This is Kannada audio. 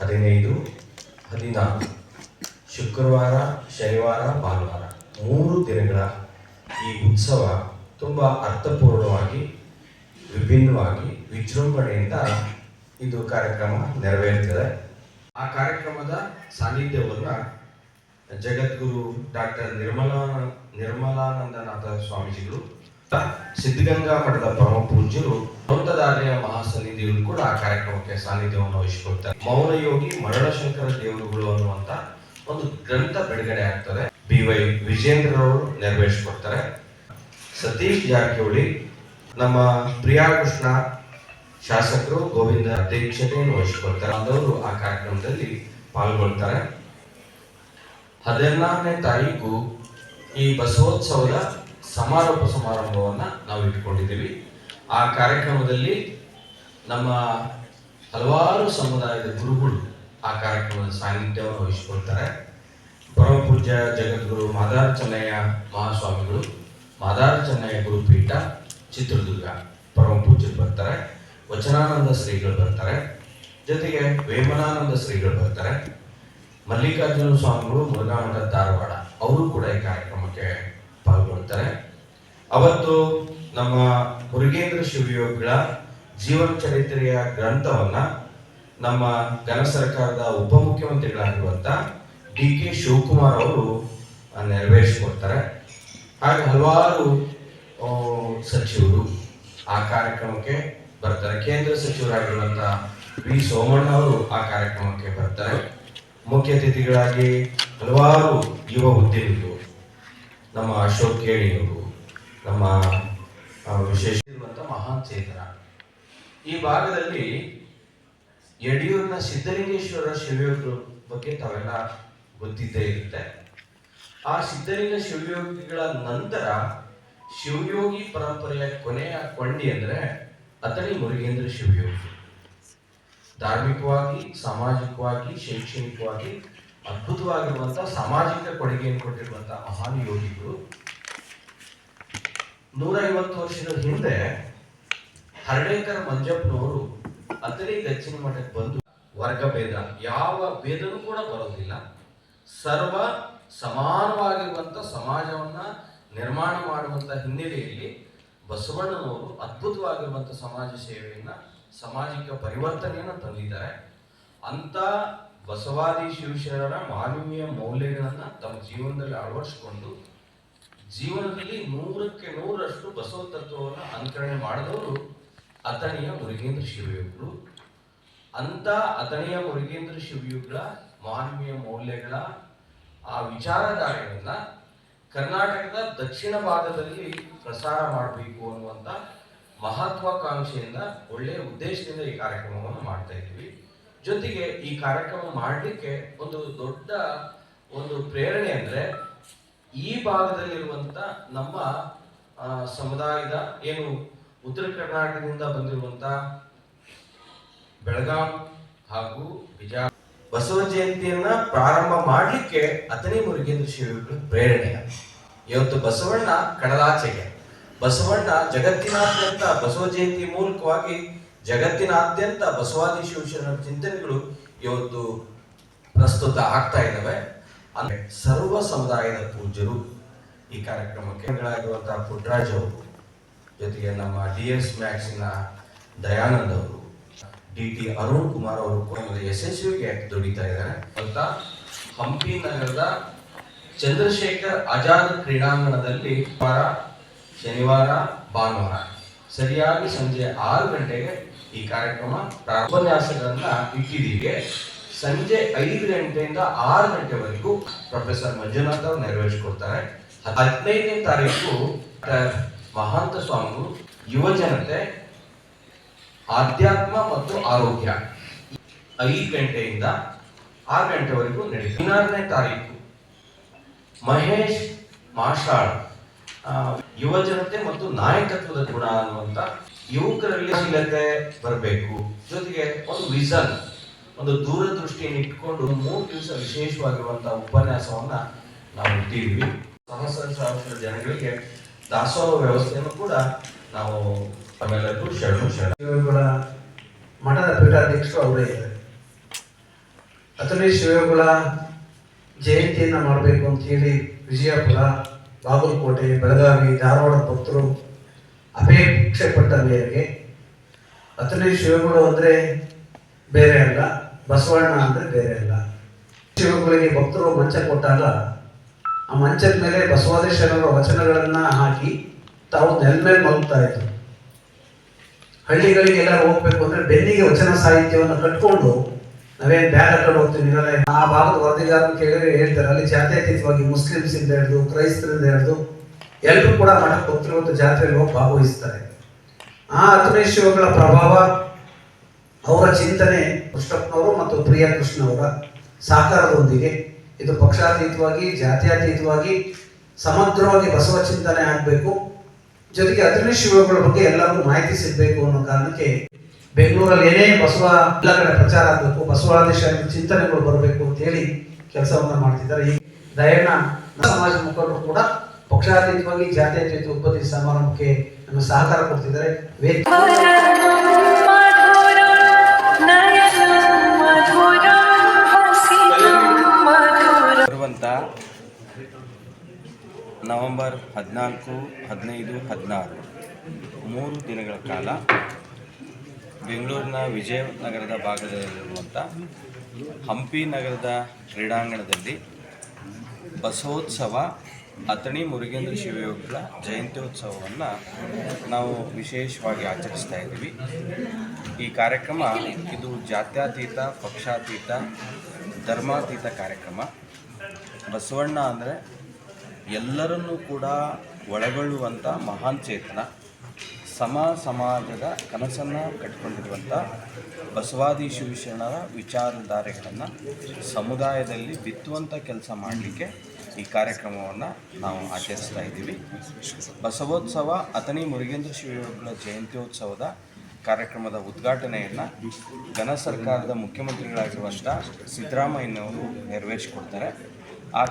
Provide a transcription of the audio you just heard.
ಹದಿನೈದು, ಹದಿನಾಲ್ಕು, ಶುಕ್ರವಾರ, ಶನಿವಾರ, ಭಾನುವಾರ. ಮೂರು ದಿನಗಳ ಈ ಉತ್ಸವ ತುಂಬ ಅರ್ಥಪೂರ್ಣವಾಗಿ, ವಿಭಿನ್ನವಾಗಿ, ವಿಜೃಂಭಣೆಯಿಂದ ಇದು ಕಾರ್ಯಕ್ರಮ ನೆರವೇರುತ್ತದೆ ಆ ಕಾರ್ಯಕ್ರಮದ ಸಾನ್ನಿಧ್ಯವನ್ನು ಜಗದ್ಗುರು ಡಾಕ್ಟರ್ ನಿರ್ಮಲಾ, ನಿರ್ಮಲಾನಂದನಾಥ ಸ್ವಾಮೀಜಿಗಳು ಸಿದ್ಧಗಂಗಾ ಮಠದ ಪರಮ ಪೂಜ್ಯರು ಮೌನದಾರಿಯ ಮಹಾಸನ್ನಿಧಿಗಳು ಕೂಡ ಆ ಕಾರ್ಯಕ್ರಮಕ್ಕೆ ಸಾನ್ನಿಧ್ಯವನ್ನು ವಹಿಸಿಕೊಡ್ತಾರೆ. ಮೌನ ಯೋಗಿ ಮರಳಶಂಕರ ದೇವರುಗಳು ಅನ್ನುವಂತ ಒಂದು ಗ್ರಂಥ ಬಿಡುಗಡೆ ಆಗ್ತದೆ. ಬಿ ವೈ ವಿಜೇಂದ್ರ ಅವರು ನೆರವೇರಿಸಿಕೊಡ್ತಾರೆ. ಸತೀಶ್ ಜಾರಕಿಹೊಳಿ, ನಮ್ಮ ಪ್ರಿಯಾ ಕೃಷ್ಣ ಶಾಸಕರು ಗೋವಿಂದ ಅಧ್ಯಕ್ಷತೆಯನ್ನು ವಹಿಸಿಕೊಡ್ತಾರೆ. ಆದವರು ಆ ಕಾರ್ಯಕ್ರಮದಲ್ಲಿ ಪಾಲ್ಗೊಳ್ತಾರೆ. ಹದಿನಾರನೇ ತಾರೀಕು ಈ ಬಸವೋತ್ಸವದ ಸಮಾರೋಪ ಸಮಾರಂಭವನ್ನು ನಾವು ಇಟ್ಕೊಂಡಿದ್ದೀವಿ ಆ ಕಾರ್ಯಕ್ರಮದಲ್ಲಿ ನಮ್ಮ ಹಲವಾರು ಸಮುದಾಯದ ಗುರುಗಳು ಆ ಕಾರ್ಯಕ್ರಮದ ಸಾನ್ನಿಧ್ಯವನ್ನು ವಹಿಸಿಕೊಳ್ತಾರೆ. ಪರಮಪೂಜ್ಯ ಜಗದ್ಗುರು ಮಾದಾರ ಚೆನ್ನಯ್ಯ ಮಹಾಸ್ವಾಮಿಗಳು ಮಾದಾರ ಚೆನ್ನಯ್ಯ ಗುರುಪೀಠ, ಚಿತ್ರದುರ್ಗ ಪರಮ ಪೂಜೆ ಬರ್ತಾರೆ. ವಚನಾನಂದ ಶ್ರೀಗಳು ಬರ್ತಾರೆ. ಜೊತೆಗೆ ವೇಮನಾನಂದ ಶ್ರೀಗಳು ಬರ್ತಾರೆ. ಮಲ್ಲಿಕಾರ್ಜುನ ಸ್ವಾಮಿಗಳು, ಮುರುಘಾಮಠ ಧಾರವಾಡ, ಅವರು ಕೂಡ ಈ ಕಾರ್ಯಕ್ರಮಕ್ಕೆ ಪಾಲ್ಗೊಳ್ತಾರೆ ಅವತ್ತು ನಮ್ಮ ಮುರುಗೇಂದ್ರ ಶಿವಯೋಗಿಗಳ ಜೀವನ ಚರಿತ್ರೆಯ ಗ್ರಂಥವನ್ನ ನಮ್ಮ ಘನ ಸರ್ಕಾರದ ಉಪಮುಖ್ಯಮಂತ್ರಿಗಳಾಗಿರುವಂತ ಡಿ ಕೆ ಶಿವಕುಮಾರ್ ಅವರು ನೆರವೇರಿಸಿಕೊಡ್ತಾರೆ. ಹಾಗೆ ಹಲವಾರು ಸಚಿವರು ಆ ಕಾರ್ಯಕ್ರಮಕ್ಕೆ ಬರ್ತಾರೆ. ಕೇಂದ್ರ ಸಚಿವರಾಗಿರುವಂತ ವಿ ಸೋಮಣ್ಣ ಅವರು ಆ ಕಾರ್ಯಕ್ರಮಕ್ಕೆ ಬರ್ತಾರೆ. ಮುಖ್ಯ ಅತಿಥಿಗಳಾಗಿ ಹಲವಾರು ಯುವ ಉದ್ಯಮಿಗಳು ನಮ್ಮ ಅಶೋಕ್ ಕೇಳಿಯವರು ನಮ್ಮ ವಿಶೇಷ ಮಹಾನ್ ಚೇತನ ಈ ಭಾಗದಲ್ಲಿ ಯಡಿಯೂರಿನ ಸಿದ್ಧಲಿಂಗೇಶ್ವರ ಶಿವಯೋಗ ಬಗ್ಗೆ ತಾವೆಲ್ಲ ಗೊತ್ತಿದ್ದೇ ಇರುತ್ತೆ. ಆ ಸಿದ್ಧಲಿಂಗ ಶಿವಯೋಗಿಗಳ ನಂತರ ಶಿವಯೋಗಿ ಪರಂಪರೆಯ ಕೊನೆಯ ಕೊಂಡಿ ಅಂದ್ರೆ ಅತನಿ ಮುರುಗೇಂದ್ರ ಶಿವಯೋಗಿ. ಧಾರ್ಮಿಕವಾಗಿ, ಸಾಮಾಜಿಕವಾಗಿ, ಶೈಕ್ಷಣಿಕವಾಗಿ ಅದ್ಭುತವಾಗಿರುವಂತಹ ಸಾಮಾಜಿಕ ಕೊಡುಗೆಯನ್ನು ಕೊಟ್ಟಿರುವಂತಹ ಮಹಾನ್ ಯೋಗಿಗಳು. ನೂರ ಐವತ್ತು ವರ್ಷದ ಹಿಂದೆ ಹರಡೇಕರ ಮಂಜಪ್ಪನವರು ಅತಲಿ ಹೆಚ್ಚಿನ ಮಠಕ್ಕೆ ಬಂದು ವರ್ಗ ಭೇದ, ಯಾವ ಭೇದನೂ ಕೂಡ ಬರೋದಿಲ್ಲ. ಸರ್ವ ಸಮಾನವಾಗಿರುವಂತ ಸಮಾಜವನ್ನ ನಿರ್ಮಾಣ ಮಾಡುವಂತ ಹಿನ್ನೆಲೆಯಲ್ಲಿ ಬಸವಣ್ಣನವರು ಅದ್ಭುತವಾಗಿರುವಂತ ಸಮಾಜ ಸೇವೆಯನ್ನ, ಸಾಮಾಜಿಕ ಪರಿವರ್ತನೆಯನ್ನ ತಂದಿದ್ದಾರೆ. ಅಂತ ಬಸವಾದಿ ಶಿವಶರಣರ ಮಾನವೀಯ ಮೌಲ್ಯಗಳನ್ನ ತಮ್ಮ ಜೀವನದಲ್ಲಿ ಅಳವಡಿಸಿಕೊಂಡು ಜೀವನದಲ್ಲಿ ನೂರಕ್ಕೆ ನೂರಷ್ಟು ಬಸವ ತತ್ವವನ್ನು ಅನುಕರಣೆ ಮಾಡಿದವರು ಅತಣಿಯ ಮುರುಗೇಂದ್ರ ಶಿವಯುಗ್ರು ಅಂತ ಅತಣಿಯ ಮುರುಗೇಂದ್ರ ಶಿವಯುಗ್ರ ಮಾನವೀಯ ಮೌಲ್ಯಗಳ ಆ ವಿಚಾರಧಾರೆಗಳನ್ನ ಕರ್ನಾಟಕದ ದಕ್ಷಿಣ ಭಾಗದಲ್ಲಿ ಪ್ರಸಾರ ಮಾಡಬೇಕು ಅನ್ನುವಂತ ಮಹತ್ವಾಕಾಂಕ್ಷೆಯಿಂದ ಒಳ್ಳೆಯ ಉದ್ದೇಶದಿಂದ ಈ ಕಾರ್ಯಕ್ರಮವನ್ನು ಮಾಡ್ತಾ ಇದ್ದೀವಿ. ಜೊತೆಗೆ ಈ ಕಾರ್ಯಕ್ರಮ ಮಾಡಲಿಕ್ಕೆ ಒಂದು ದೊಡ್ಡ ಒಂದು ಪ್ರೇರಣೆ ಅಂದ್ರೆ ಈ ಭಾಗದಲ್ಲಿರುವಂತ ನಮ್ಮ ಸಮುದಾಯದ ಏನು ಉತ್ತರ ಕರ್ನಾಟಕದಿಂದ ಬಂದಿರುವಂತ ಬೆಳಗಾಂ ಹಾಗೂ ಬಿಜಾ ಬಸವ ಜಯಂತಿಯನ್ನ ಪ್ರಾರಂಭ ಮಾಡಲಿಕ್ಕೆ ಅತನೇ ಮುರುಗೇಂದ್ರ ಶ್ರೀಗಳು ಪ್ರೇರಣೆ. ಇವತ್ತು ಬಸವಣ್ಣ ಕಡಲಾಚೆಗೆ. ಬಸವಣ್ಣ ಜಗತ್ತಿನಾದ್ಯಂತ ಬಸವ ಜಯಂತಿ ಮೂಲಕವಾಗಿ ಜಗತ್ತಿನಾದ್ಯಂತ ಬಸವಾದಿ ಶಿವಶರಣರ ಚಿಂತನೆಗಳು ಇವತ್ತು ಪ್ರಸ್ತುತ ಆಗ್ತಾ ಇದ್ದಾವೆ ಅಂದ್ರೆ ಸರ್ವ ಸಮುದಾಯದ ಪೂಜ್ಯರು ಈ ಕಾರ್ಯಕ್ರಮಕ್ಕೆ ಪುಟ್ರಾಜ್ ಅವರು, ಜೊತೆಗೆ ನಮ್ಮ ಡಿ ಎಸ್ ಮ್ಯಾಕ್ಸಿನ ದಯಾನಂದ್ ಅವರು ಡಿ ಟಿ ಅರುಣ್ ಕುಮಾರ್ ಅವರು ಕೂಡ ಯಶಸ್ವಿಗೆ ದುಡಿತಾ ಇದ್ದಾರೆ. ಅಂತ ಹಂಪಿ ನಗರದ ಚಂದ್ರಶೇಖರ್ ಆಜಾದ್ ಕ್ರೀಡಾಂಗಣದಲ್ಲಿ ವಾರ ಶನಿವಾರ, ಭಾನುವಾರ, ಸರಿಯಾಗಿ ಸಂಜೆ ಆರು ಗಂಟೆಗೆ ಈ ಕಾರ್ಯಕ್ರಮ ಉಪನ್ಯಾಸಗಳನ್ನ ಇಟ್ಟಿದ್ದೀವಿ. ಸಂಜೆ ಐದು ಗಂಟೆಯಿಂದ ಆರು ಗಂಟೆವರೆಗೂ ಪ್ರೊಫೆಸರ್ ಮಂಜುನಾಥ್ ಅವರು ನೆರವೇರಿಸಿಕೊಡ್ತಾರೆ. ಹದಿನೈದನೇ ತಾರೀಕು ಮಹಾಂತ ಸ್ವಾಮಿಗಳು, ಯುವ ಜನತೆ, ಆಧ್ಯಾತ್ಮ ಮತ್ತು ಆರೋಗ್ಯ. ಐದು ಗಂಟೆಯಿಂದ ಆರು ಗಂಟೆವರೆಗೂ ನಡೆಯುತ್ತೆ. ಹದಿನಾರನೇ ತಾರೀಕು ಮಹೇಶ್ ಮಾಷಾಳ್ ಯುವಜನತೆ ಯುವ ಜನತೆ ಮತ್ತು ನಾಯಕತ್ವದ ಗುಣ ಅನ್ನುವಂತ ಯುವಕರಲ್ಲಿ ಶೀಲತೆ ಬರಬೇಕು. ಜೊತೆಗೆ ಒಂದು ವಿಷನ್, ಒಂದು ದೂರದೃಷ್ಟಿಯನ್ನು ಇಟ್ಕೊಂಡು ಮೂರು ದಿವಸ ವಿಶೇಷವಾಗಿರುವಂತಹ ಉಪನ್ಯಾಸವನ್ನ ನಾವು ಇಟ್ಟಿದ್ವಿ ಸಹಸ್ರ ಜನಗಳಿಗೆ ದಾಸೋಹ ವ್ಯವಸ್ಥೆಯನ್ನು ಕೂಡ ನಾವು ಆಮೇಲೆ ಶರಣು ಶರಣ. ಮಠದ ಪೀಠಾಧ್ಯಕ್ಷರು ಅವರೇ ಇದ್ದಾರೆ. ಅಥವಾ ಶಿವಗುಳ ಜಯಂತಿಯನ್ನು ಮಾಡಬೇಕು ಅಂತ ಹೇಳಿ ವಿಜಯಪುರ, ಬಾಗಲಕೋಟೆ, ಬೆಳಗಾವಿ, ಧಾರವಾಡ ಭಕ್ತರು ಅಪೇಕ್ಷೆ ಪಟ್ಟ ಮೇರೆಗೆ ಅಥಣಿ ಶಿವಗಳು ಅಂದರೆ ಬೇರೆ ಅಲ್ಲ, ಬಸವಣ್ಣ ಅಂದರೆ ಬೇರೆ ಅಲ್ಲ. ಶಿವಗಳಿಗೆ ಭಕ್ತರು ಮಂಚ ಕೊಟ್ಟಾಗ ಆ ಮಂಚದ ಮೇಲೆ ಬಸವಾದೇಶ್ವರರ ವಚನಗಳನ್ನು ಹಾಕಿ ತಾವು ನೆಲ ಮೇಲೆ ಮಲಗ್ತಾ ಇದ್ರು. ಹಳ್ಳಿಗಳಿಗೆಲ್ಲ ಹೋಗ್ಬೇಕು ಅಂದ್ರೆ ಬೆನ್ನಿಗೆ ವಚನ ಸಾಹಿತ್ಯವನ್ನು ಕಟ್ಕೊಂಡು ನಾವೇನ್ ಬ್ಯಾಗ್ ಹಾಕೊಂಡು ಹೋಗ್ತೀವಿ ಆ ಭಾಗದ ವರದಿಗಾರರು ಕೇಳಿದ್ರೆ ಹೇಳ್ತಾರೆ, ಅಲ್ಲಿ ಜಾತ್ಯತೀತವಾಗಿ ಮುಸ್ಲಿಮ್ಸ್ ಇಂದ ಹಿಡಿದು, ಕ್ರೈಸ್ತರಿಂದ ಹಿಡಿದು ಎಲ್ಲರೂ ಕೂಡ ಮಠಕ್ಕೆ ಹೋಗ್ತಿರುವಂತ ಜಾತ್ರೆಯಲ್ಲಿ ಹೋಗಿ ಭಾಗವಹಿಸ್ತಾರೆ. ಆ ಹತ್ತನೇ ಶಿವಗಳ ಪ್ರಭಾವ, ಅವರ ಚಿಂತನೆ ಕೃಷ್ಣಪ್ಪನವರು ಮತ್ತು ಪ್ರಿಯಾ ಕೃಷ್ಣವರ ಸಹಕಾರದೊಂದಿಗೆ ಇದು ಪಕ್ಷಾತೀತವಾಗಿ, ಜಾತ್ಯಾತೀತವಾಗಿ ಸಮಗ್ರವಾಗಿ ಬಸವ ಚಿಂತನೆ ಆಗಬೇಕು. ಜೊತೆಗೆ ಹತ್ತನೇ ಶಿವಗಳ ಬಗ್ಗೆ ಎಲ್ಲರಿಗೂ ಮಾಹಿತಿ ಸಿಗಬೇಕು ಅನ್ನೋ ಕಾರಣಕ್ಕೆ ಬೆಂಗಳೂರಲ್ಲಿ ಏನೇ ಬಸವ ಎಲ್ಲ ಕಡೆ ಪ್ರಚಾರ ಆಗಬೇಕು ಬಸವಾದೇಶ ಚಿಂತನೆಗಳು ಬರಬೇಕು ಅಂತ ಹೇಳಿ ಕೆಲಸವನ್ನ ಮಾಡ್ತಿದ್ದಾರೆ. ಈ ದಯನ ಸಮಾಜ ಮುಖಂಡರು ಕೂಡ ಪಕ್ಷಾತೀತವಾಗಿ ಜಾತ್ಯತೀತ ಉತ್ಪತ್ತಿ ಸಮಾರಂಭಕ್ಕೆ ನಮ್ಮ ಸಹಕಾರ ಕೊಡ್ತಿದ್ದಾರೆ. ಬರುವಂತ ನವೆಂಬರ್ ಹದಿನಾಲ್ಕು, ಹದಿನೈದು, ಹದಿನಾರು, ಮೂರು ದಿನಗಳ ಕಾಲ ಬೆಂಗಳೂರಿನ ವಿಜಯನಗರದ ಭಾಗದಲ್ಲಿರುವಂಥ ಹಂಪಿ ನಗರದ ಕ್ರೀಡಾಂಗಣದಲ್ಲಿ ಬಸವೋತ್ಸವ ಅಥಣಿ ಮುರುಗೇಂದ್ರ ಶಿವಯೋಗಿಗಳ ಜಯಂತ್ಯೋತ್ಸವವನ್ನು ನಾವು ವಿಶೇಷವಾಗಿ ಆಚರಿಸ್ತಾ ಇದ್ದೀವಿ. ಈ ಕಾರ್ಯಕ್ರಮ ಇದು ಜಾತ್ಯತೀತ, ಪಕ್ಷಾತೀತ, ಧರ್ಮಾತೀತ ಕಾರ್ಯಕ್ರಮ. ಬಸವಣ್ಣ ಅಂದರೆ ಎಲ್ಲರನ್ನೂ ಕೂಡ ಒಳಗೊಳ್ಳುವಂಥ ಮಹಾನ್ ಚೇತನ. ಸಮ ಸಮಾಜದ ಕನಸನ್ನು ಕಟ್ಟಿಕೊಂಡಿರುವಂಥ ಬಸವಾದಿ ಶಿವಶರಣರ ವಿಚಾರಧಾರೆಗಳನ್ನು ಸಮುದಾಯದಲ್ಲಿ ಬಿತ್ತುವಂಥ ಕೆಲಸ ಮಾಡಲಿಕ್ಕೆ ಈ ಕಾರ್ಯಕ್ರಮವನ್ನು ನಾವು ಆಚರಿಸ್ತಾ ಇದ್ದೀವಿ. ಬಸವೋತ್ಸವ ಅಥಣಿ ಮುರುಗೇಂದ್ರ ಶಿವಗಳ ಜಯಂತ್ಯೋತ್ಸವದ ಕಾರ್ಯಕ್ರಮದ ಉದ್ಘಾಟನೆಯನ್ನು ಘನ ಸರ್ಕಾರದ ಮುಖ್ಯಮಂತ್ರಿಗಳಾಗಿರುವಂಥ ಸಿದ್ದರಾಮಯ್ಯನವರು ನೆರವೇರಿಸಿಕೊಡ್ತಾರೆ. ಆ